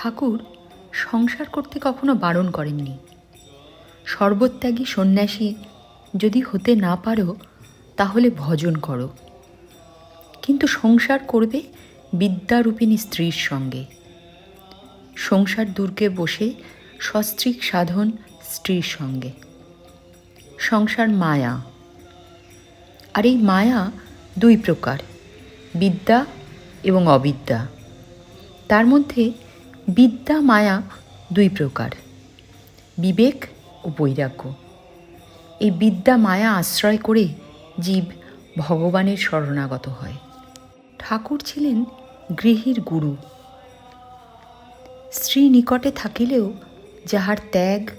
ঠাকুর সংসার করতে কখনো বারণ করেননি। সর্বত্যাগী সন্ন্যাসী যদি হতে না পারো, তাহলে ভজন করো। কিন্তু সংসার করবে বিদ্যারূপিণী স্ত্রীর সঙ্গে। সংসার দুর্গে বসে সস্ত্রীক সাধন স্ত্রীর সঙ্গে। সংসার মায়া। আর এই মায়া দুই প্রকার, বিদ্যা এবং অবিদ্যা। তার মধ্যে বিদ্যা, মায়া দুই প্রকার, বিবেক ও বৈরাগ্য। এই বিদ্যা, মায়া আশ্রয় করে জীব ভগবানের শরণাগত হয়। ঠাকুর ছিলেন গৃহীর গুরু। স্ত্রী নিকটে থাকিলেও যাহার ত্যাগ,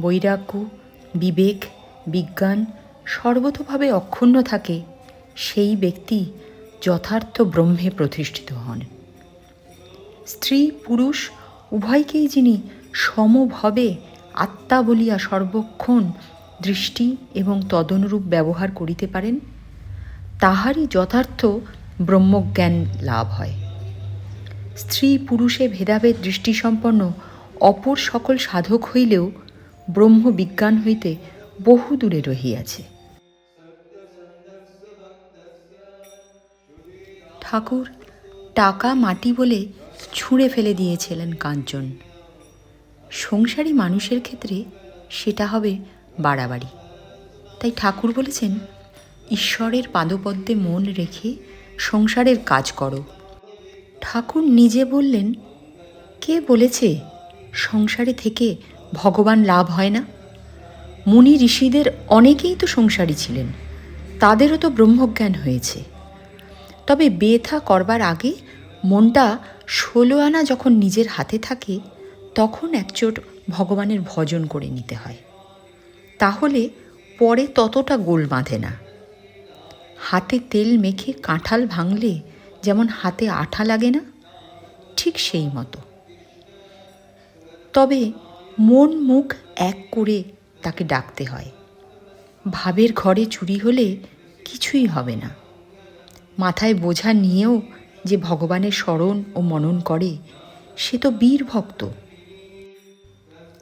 বৈরাগ্য, বিবেক, বিজ্ঞান সর্বতোভাবে অক্ষুণ্ণ থাকে, সেই ব্যক্তি যথার্থ ব্রহ্মে প্রতিষ্ঠিত হন। স্ত্রী, পুরুষ, উভয়কেই যিনি সমভাবে আত্মা বলিয়া সর্বক্ষণ দৃষ্টি এবং তদনুরূপ ব্যবহার করিতে পারেন, তাহারই যথার্থ ব্রহ্মজ্ঞান লাভ হয়। স্ত্রী, পুরুষে ভেদাভেদ দৃষ্টিসম্পন্ন অপর সকল সাধক হইলেও ব্রহ্ম বিজ্ঞান হইতে বহু দূরে রহিয়াছে। ঠাকুর, টাকা মাটি বলে ছুঁড়ে ফেলে দিয়েছিলেন কাঞ্চন। সংসারী মানুষের ক্ষেত্রে সেটা হবে বাড়াবাড়ি। তাই ঠাকুর বলেছেন, ঈশ্বরের পাদপদ্মে মন রেখে সংসারের কাজ করো। ঠাকুর নিজে বললেন, কে বলেছে সংসারে থেকে ভগবান লাভ হয় না? মুনি ঋষিদের অনেকেই তো সংসারী ছিলেন, তাদেরও তো ব্রহ্মজ্ঞান হয়েছে। তবে বেথা করবার আগে মনটা ষোলো আনা যখন নিজের হাতে থাকে, তখন একচোট ভগবানের ভজন করে নিতে হয়। তাহলে পরে ততটা গোল বাঁধে না। হাতে তেল মেখে কাঁঠাল ভাঙলে যেমন হাতে আঠা লাগে না, ঠিক সেই মতো। তবে মন মুখ এক করে তাকে ডাকতে হয়। ভাবের ঘরে চুরি হলে কিছুই হবে না। মাথায় বোঝা নিয়েও যে ভগবানের স্মরণ ও মনন করে, সে তো বীর ভক্ত।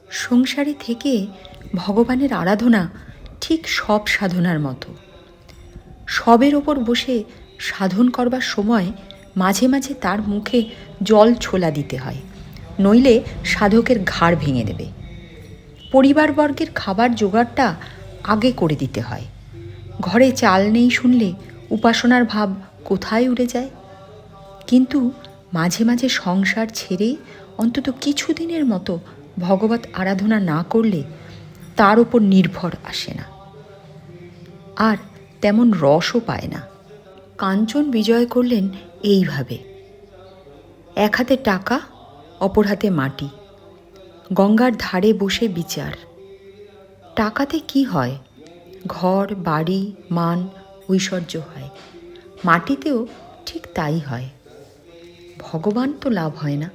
সংসারে থেকে ভগবানের আরাধনা ঠিক সব সাধনার মতো। সবের ওপর বসে সাধন করবার সময় মাঝে মাঝে তার মুখে জল ছোলা দিতে হয়, নইলে সাধকের ঘাড় ভেঙে দেবে। পরিবারবর্গের খাবার জোগাড়টা আগে করে দিতে হয়। ঘরে চাল নেই শুনলে উপাসনার ভাব কোথায় উড়ে যায়? কিন্তু মাঝে মাঝে সংসার ছেড়ে অন্তত কিছুদিনের মতো ভগবত আরাধনা না করলে তার উপর নির্ভর আসে না। আর তেমন রসও পায় না। কাঞ্চন বিজয় করলেন এইভাবে। এক হাতে টাকা, অপর হাতে মাটি। গঙ্গার ধারে বসে বিচার। টাকাতে কি হয়? ঘর, বাড়ি, মান ঐশ্বর্য হয়। মাটিতেও ঠিক তাই হয়। ভগবান তো লাভ হয় না।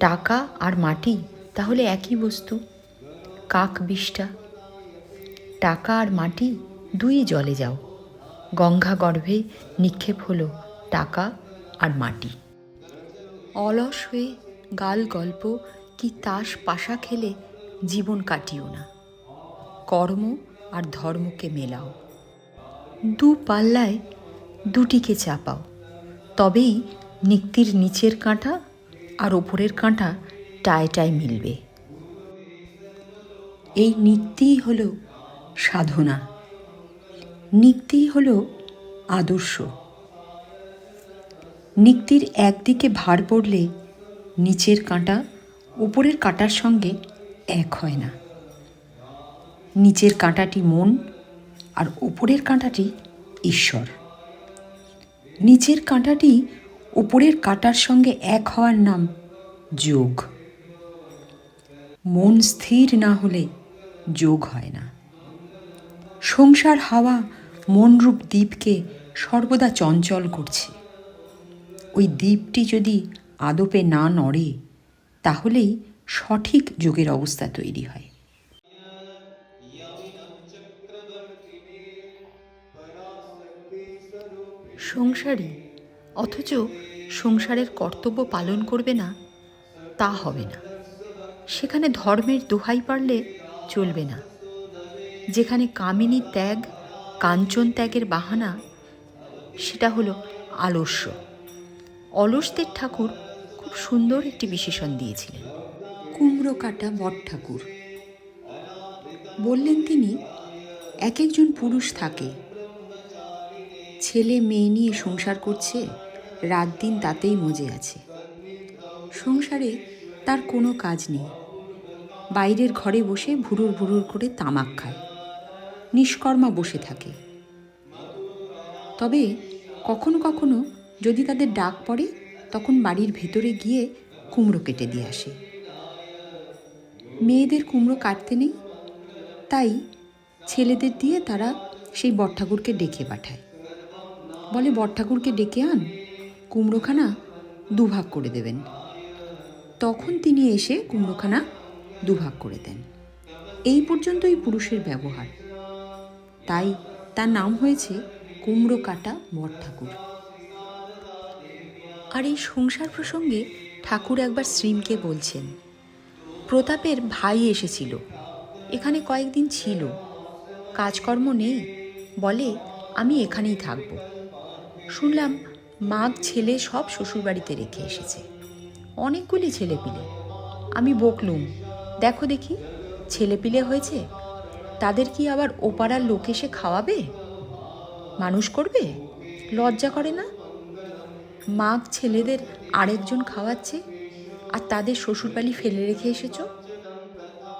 টাকা আর মাটি তাহলে একই বস্তু, কাক বিষ্ঠা। টাকা আর মাটি দুই জলে যাও। গঙ্গা গর্ভে নিক্ষেপ হলো টাকা আর মাটি। অলস হয়ে গাল গল্প কি তাস পাশা খেলে জীবন কাটিও না। কর্ম আর ধর্মকে মেলাও। দু পাল্লায় দুটিকে চাপাও। তবেই নিক্তির নিচের কাঁটা আর ওপরের কাঁটা টায় টায় মিলবে। এই নিত্যিই হল সাধনা। নিক্তিই হল আদর্শ। নিক্তির একদিকে ভার পড়লে নিচের কাঁটা উপরের কাঁটার সঙ্গে এক হয় না। নিচের কাঁটাটি মন আর উপরের কাঁটাটি ঈশ্বর। নিচের কাঁটাটি উপরের কাঁটার সঙ্গে এক হওয়ার নাম যোগ। মন স্থির না হলে যোগ হয় না। সংসার হাওয়া মনরূপ দ্বীপকে সর্বদা চঞ্চল করছে। ওই দ্বীপটি যদি আদপে না নড়ে, তাহলেই সঠিক যোগের অবস্থা তৈরি হয়। সংসারী অথচ সংসারের কর্তব্য পালন করবে না, তা হবে না। সেখানে ধর্মের দোহাই পারলে চলবে না। যেখানে কামিনী ত্যাগ, কাঞ্চন ত্যাগের বাহানা, সেটা হলো আলস্য। অলসদের ঠাকুর খুব সুন্দর একটি বিশেষণ দিয়েছিলেন। কুমড়ো কাটা বট ঠাকুর। বললেন তিনি এক একজন পুরুষ থাকে ছেলে মেয়ে নিয়ে সংসার করছে, রাত দিন তাতেই মজে আছে। সংসারে তার কোনো কাজ নেই। বাইরের ঘরে বসে ভুরুর ভুরুর করে তামাক খায়। নিষ্কর্মা বসে থাকে। তবে কখনো কখনো যদি তাদের ডাক পড়ে, তখন বাড়ির ভেতরে গিয়ে কুমড়ো কেটে দিয়ে আসে। মেয়েদের কুমড়ো কাটতে নেই, তাই ছেলেদের দিয়ে তারা সেই বটঠাকুরকে ডেকে পাঠায়। বলে বটঠাকুরকে ডেকে আন। কুমড়োখানা দুভাগ করে দেবেন। তখন তিনি এসে কুমড়োখানা দুভাগ করে দেন। এই পর্যন্তই পুরুষের ব্যবহার। তাই তার নাম হয়েছে কুমড়ো কাটা বট ঠাকুর আর এই সংসার প্রসঙ্গে ঠাকুর একবার শ্রীমকে বলছেন, প্রতাপের ভাই এসেছিল। এখানে কয়েকদিন ছিল। কাজকর্ম নেই। বলে, আমি এখানেই থাকব। শুনলাম মাগ ছেলে সব শ্বশুরবাড়িতে রেখে এসেছে। অনেকগুলি ছেলেপিলে। আমি বকলুম, দেখো দেখি, ছেলেপিলে হয়েছে? তাদের কি আবার ওপাড়ার লোক এসে খাওয়াবে? মানুষ করবে? লজ্জা করে না? মাগ ছেলেদের আরেকজন খাওয়াচ্ছে, আর তাদের শ্বশুরবাড়ি ফেলে রেখে এসেছ?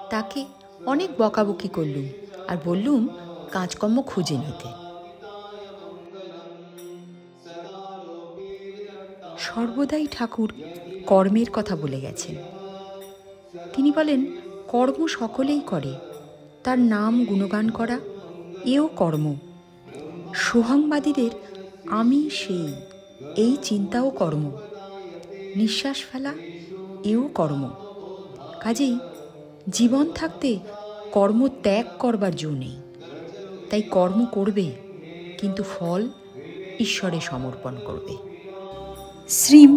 তাকে অনেক বকাবকি করলুম আর বললুম, কাজকর্ম খুঁজে নিতে। সর্বদাই ঠাকুর কর্মের কথা বলে গেছেন। তিনি বলেন, কর্ম সকলেই করে, তার নাম গুণগান করা, এও কর্ম। সোহাংবাদীদের, আমি সেই, এই চিন্তাও কর্ম। নিঃশ্বাস ফেলা, এও কর্ম। কাজেই জীবন থাকতে কর্ম ত্যাগ করবার জো নেই। তাই কর্ম করবে, কিন্তু ফল ঈশ্বরে সমর্পণ করবে। শ্রীম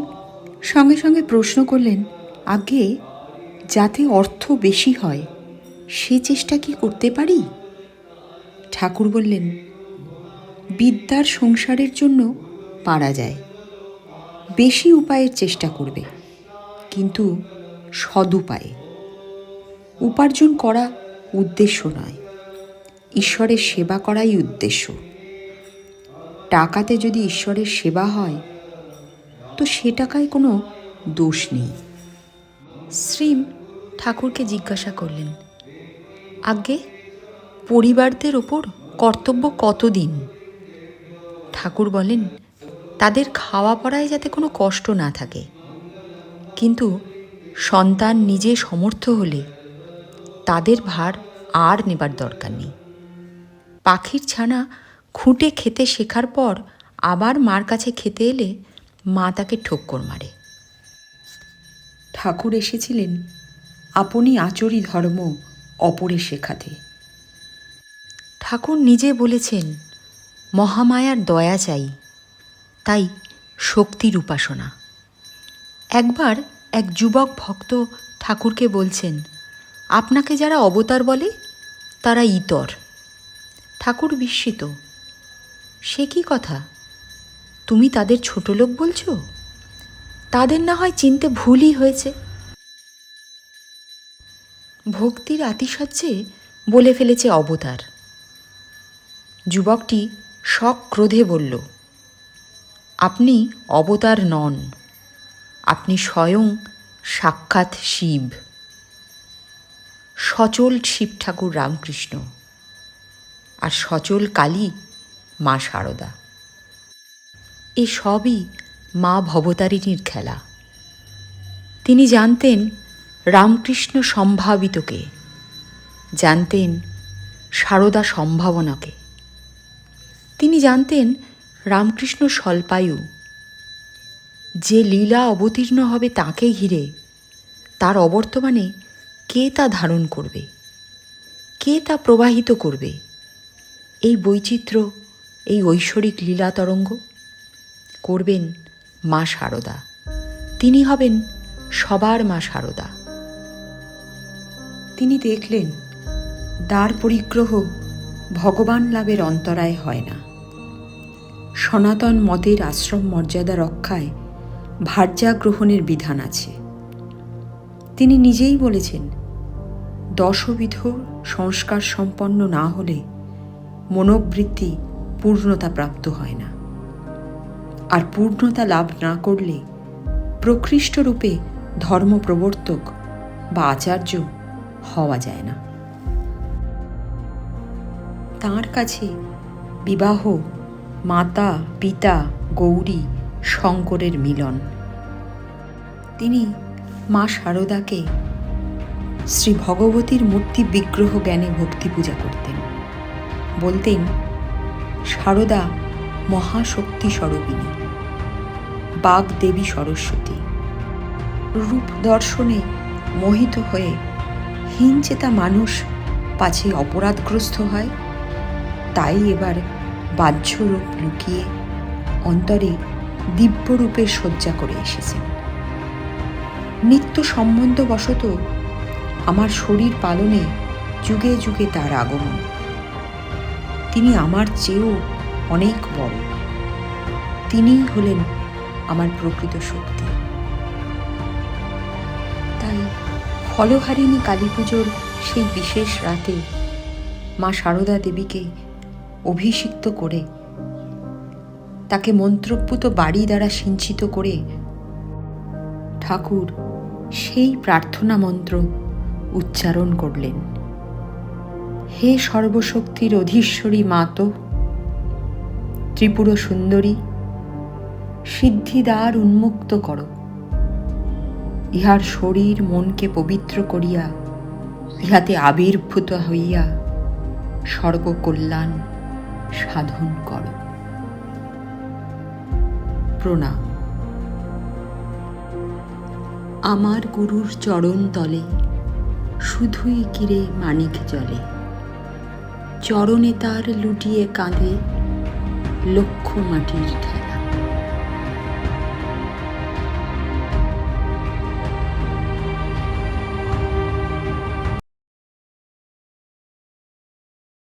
সঙ্গে সঙ্গে প্রশ্ন করলেন, আগে যাতে অর্থ বেশি হয়, সে চেষ্টা কি করতে পারি? ঠাকুর বললেন, বিদ্যার সংসারের জন্য পারা যায়, বেশি উপায়ের চেষ্টা করবে, কিন্তু সদুপায়ে। উপার্জন করা উদ্দেশ্য নয়, ঈশ্বরের সেবা করাই উদ্দেশ্য। টাকাতে যদি ঈশ্বরের সেবা হয় তো সে টাকায় কোনো দোষ নেই। শ্রীম ঠাকুরকে জিজ্ঞাসা করলেন আগে পরিবারদের ওপর কর্তব্য কতদিন? ঠাকুর বলেন, তাদের খাওয়া পড়ায় যাতে কোনো কষ্ট না থাকে। কিন্তু সন্তান নিজে সমর্থ হলে তাদের ভার আর নেবার দরকার নেই। পাখির ছানা খুঁটে খেতে শেখার পর আবার মার কাছে খেতে এলে মা তাকে ঠোক্কর মারে। ঠাকুর এসেছিলেন আপনি আচরি ধর্ম অপরে শেখাতে। ঠাকুর নিজে বলেছেন মহামায়ার দয়া চাই তাই শক্তির উপাসনা। একবার এক যুবক ভক্ত ঠাকুরকে বলছেন আপনাকে যারা অবতার বলে তারা ইতর। ঠাকুর বিস্মিত। সে কি কথা? তুমি তাদের ছোট লোক বলছো? তাদের না হয় চিনতে ভুলই হয়েছে। ভক্তির আতিশয্যে বলে ফেলেছে অবতার। যুবকটি সক্রোধে বলল, আপনি অবতার নন। আপনি স্বয়ং সাক্ষাৎ শিব। সচল শিব ঠাকুর রামকৃষ্ণ। আর সচল কালী মা শারদা এ সবই মা ভবতারিণীর খেলা। তিনি জানতেন রামকৃষ্ণ সম্ভাবিতকে, জানতেন সারদা সম্ভাবনাকে। তিনি জানতেন রামকৃষ্ণ স্বল্পায়ু, যে লীলা অবতীর্ণ হবে তাকে ঘিরে, তার অবর্তমানে কে তা ধারণ করবে, কে তা প্রবাহিত করবে, এই বৈচিত্র্য, এই ঐশ্বরিক লীলা তরঙ্গ। করবেন মা শারদা তিনি হবেন সবার মা সারদা। তিনি দেখলেন, দ্বার পরিগ্রহ ভগবান লাভের অন্তরায় হয় না। সনাতন মতের আশ্রম মর্যাদা রক্ষায় ভার্যা গ্রহণের বিধান আছে। তিনি নিজেই বলেছেন, দশবিধ সংস্কার সম্পন্ন না হলে মনোবৃত্তি পূর্ণতা প্রাপ্ত হয় না। আর পূর্ণতা লাভ না করলে প্রকৃষ্ট রূপে ধর্ম প্রবর্তক বা আচার্য হওয়া যায় না। তাঁর কাছে বিবাহ, মাতা, পিতা, গৌরী, শঙ্করের মিলন। তিনি মা শারদাকে শ্রী ভগবতীর মূর্তি বিগ্রহ জ্ঞানে ভক্তি পূজা করতেন। বলতেন শারদা মহাশক্তি স্বরূপিণী বাগ দেবী সরস্বতী। রূপ দর্শনে মোহিত হয়ে হিনচেতা মানুষ পাছে অপরাধগ্রস্ত হয়। তাই এবার বাহ্য রূপ লুকিয়ে অন্তরে দিব্যরূপে শয্যা করে এসেছেন। নিত্য সম্বন্ধবশত আমার শরীর পালনে যুগে যুগে তার আগমন। তিনি আমার চেয়েও অনেক বড়। তিনিই হলেন আমার প্রকৃত শক্তি। তাই ফলহারিণী কালী পুজোর সেই বিশেষ রাতে মা সারদা দেবীকে অভিষিক্ত করে তাকে মন্ত্রপুত বাড়ি দ্বারা সিঞ্চিত করে ঠাকুর সেই প্রার্থনা মন্ত্র উচ্চারণ করলেন। হে সর্বশক্তির অধীশ্বরী মাতো ত্রিপুর সুন্দরী সিদ্ধিদ্বার উন্মুক্ত কর। ইহার শরীর মনকে পবিত্র করিয়া, ইহাতে আবির্ভূত হইয়া সর্বকল্যাণ সাধন করো। প্রণাম। আমার গুরুর চরণ তলে শুধুই কিরে মানিক জলে। চরণে তার লুটিয়ে কাঁধে লক্ষ মাটির ঢেলে